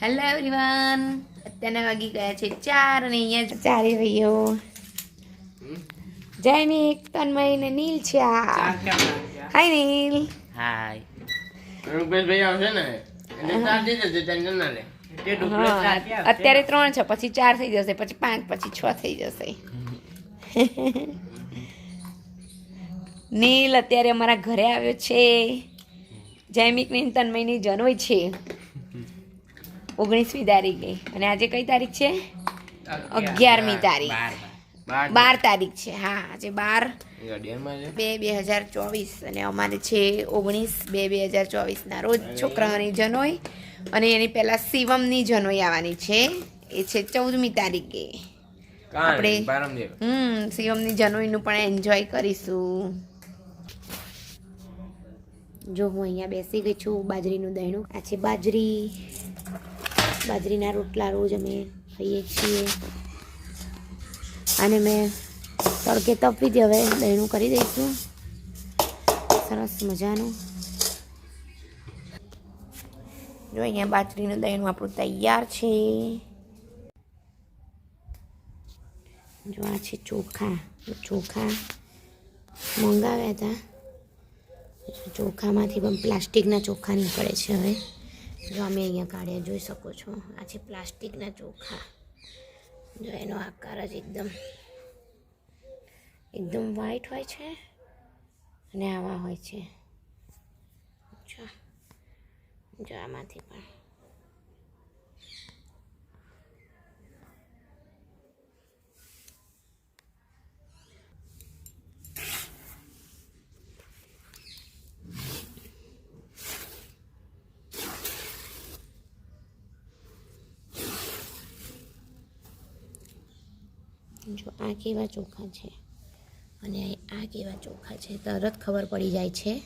Hello everyone અત્યારના વાગી ગયા છે ચાર અને અહીંયા ચારે ભાઈઓ જૈનિક તન્મય ને નીલ છે આ. હાય નીલ. હાય રૂપેશભાઈ આવશે ને એટલે ચાર થઈ જશે ટેન્શન ના લે? અત્યારે ત્રણ છે પછી ચાર થઈ જશે પછી પાંચ પછી છ થઈ જશે. નીલ અત્યારે અમારા ઘરે આવ્યો છે. જૈમિકની તન્મયની જનોય છે. ઓગણીસમી તારીખે અને આજે કઈ તારીખ છે? અગિયારમી તારીખ. બાર, તારીખ છે. હા આજે બાર બે બે હજાર ચોવીસ. અને અમારે છે ઓગણીસ બે બે હજાર ચોવીસના રોજ છોકરાઓની જનોઈ. અને એની પહેલાં શિવમની જનોઈ આવવાની છે. એ છે ચૌદમી તારીખે આપણે-. હમ શિવમની જનોઈનું પણ એન્જોય કરીશું. જો હું અહીંયા બેસી ગઈ છું બાજરીનું દહીણું. આ છે બાજરી. બાજરીના રોટલા રોજ અમે ખાઈએ છીએ. અને મેં તડકે તપી જ હવે દહીણું કરી દઈશું. સરસ મજાનું. જો અહીંયા બાજરીનું દહીણું આપણું તૈયાર છે. જો આ છે ચોખા. ચોખા મંગાવ્યા હતા. ચોખામાંથી પણ પ્લાસ્ટિકના ચોખા નીકળે છે હવે. જો અમે અહીંયા કાઢ્યા જોઈ શકો છો. આ છે પ્લાસ્ટિકના ચોખા. જો એનો આકાર જ એકદમ એકદમ વ્હાઈટ હોય છે અને આવા હોય છે. જો આમાંથી પણ. જો આ કેવા ચોખા છે? અને આ કેવા ચોખા છે? તરત ખબર પડી જાય છે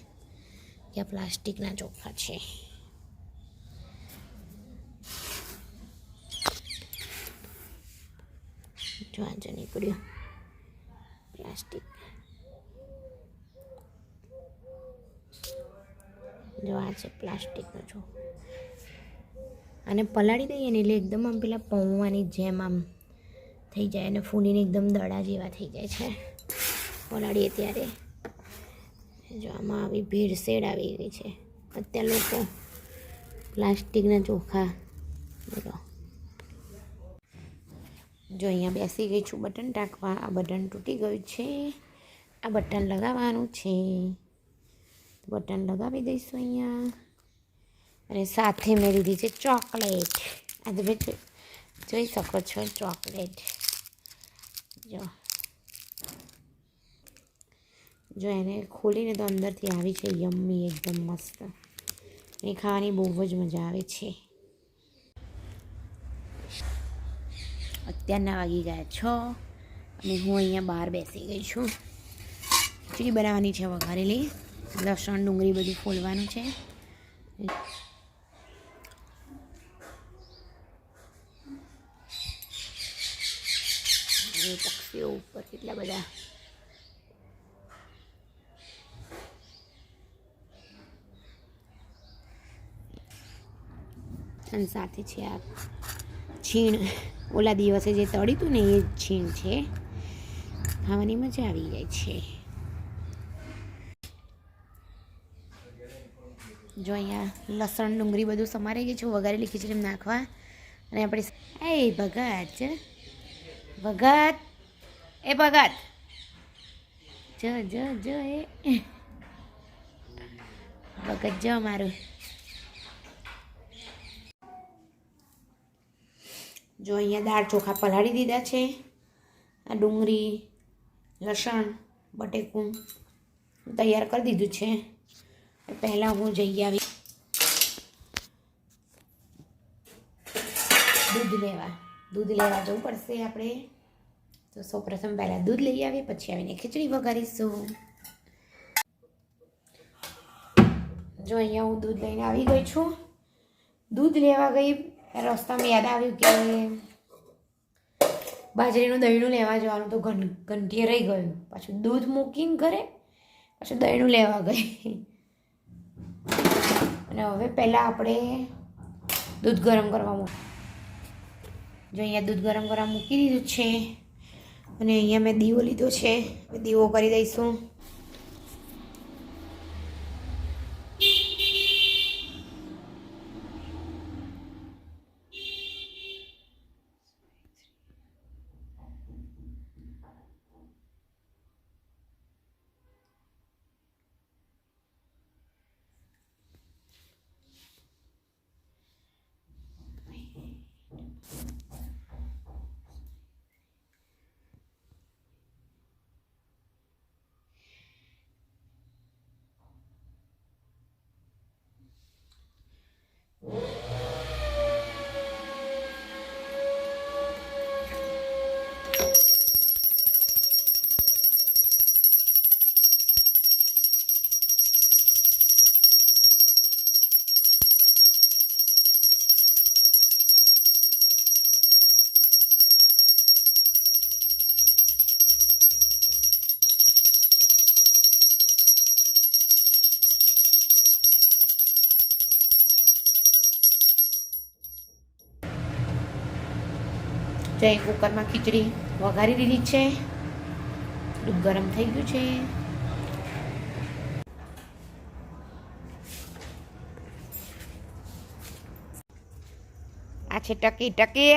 કે આ પ્લાસ્ટિકના ચોખા છે. જો આજે નીકળ્યું. પ્લાસ્ટિક. જો આ છે પ્લાસ્ટિકનો ચોખો. અને પલાળી દઈએ ને એટલે એકદમ આમ પેલા પૌવાની જેમ આમ થઈ જાય અને ફૂલીને એકદમ દડા જેવા થઈ જાય છે. પલાળીએ ત્યારે. જો આમાં આવી ભેળસેળ આવી ગઈ છે. અત્યારે લોકો પ્લાસ્ટિકના ચોખા બોલો જો અહીંયા બેસી ગઈ છું બટન ટાંકવા. આ બટન તૂટી ગયું છે. આ બટન લગાવવાનું છે. બટન લગાવી દઈશું અહીંયા. અને સાથે મેં લીધી છે ચોકલેટ. આ તમે જોઈ શકો છો ચોકલેટ. જો. જો એને ખોલીને તો અંદરથી આવી છે, યમ્મી એકદમ મસ્ત. એ ખાવાની બહુ જ મજા આવે છે. અત્યારના વાગી ગયા છ અને હું અહીંયા બહાર બેસી ગઈ છું. ખીચડી બનાવવાની છે, વઘારેલી. લસણ, ડુંગળી બધું ફોલવાનું છે. પક્ષીઓ ઉપર કેટલા બધા? અને સાથે છે આ છીણ. ઓલા દિવસે જે હતું ને એ જ છીણ છે. ખાવાની મજા આવી જાય છે. જો અહીંયા લસણ, ડુંગળી બધું સમારી ગયું છે વઘારેલી ખીચડી નાખવા. અને આપણે એ ભગત ભગત! એ ભગત. જો જો જો એ. ભગત, જો મારું. જો અહીંયા દાળ ચોખા પલાળી દીધા છે. આ ડુંગળી, લસણ, બટેકું તૈયાર કરી દીધું છે. પહેલાં હું જઈ આવી. દૂધ લેવા. દૂધ લેવા જવું પડશે આપણે. તો સૌપ્રથમ પહેલાં દૂધ લઈ આવીએ, પછી આવીને ખીચડી વઘારીશું. જો અહીંયા હું દૂધ લઈને આવી ગઈ છું. દૂધ લેવા ગઈ રસ્તામાં યાદ આવ્યું કે બાજરીનું દહીંનું લેવા જવાનું તો ઘંટીએ રહી ગયું. પાછું દૂધ મૂકીને ઘરે, પાછું દહીંનું લેવા ગઈ. અને હવે પહેલાં આપણે દૂધ ગરમ કરવા મૂક જો અહીંયા દૂધ ગરમ કરવા મૂકી દીધું છે. અને અહીંયા મેં દીવો લીધો છે. દીવો કરી દઈશું. જો અહીં કુકરમાં ખીચડી વઘારી દીધી છે. દૂધ ગરમ થઈ ગયું છે. આ છે ટકી ટકી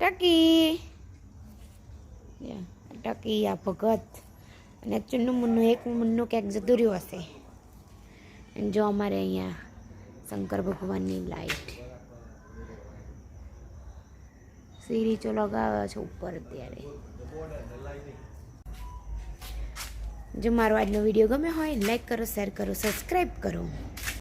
ટકી. ટકી આ ભગત. અને ચુન્નું મુન્નું, એક મુન્નું ક્યાંક જતું રહ્યું હશે. જો અમારે અહીંયા શંકર ભગવાનની લાઈટ સીરીચો લગાવે છે ઉપર અત્યારે. જો મારો આજનો વીડિયો ગમ્યો હોય લાઈક કરો શેર કરો સબસ્ક્રાઈબ કરો.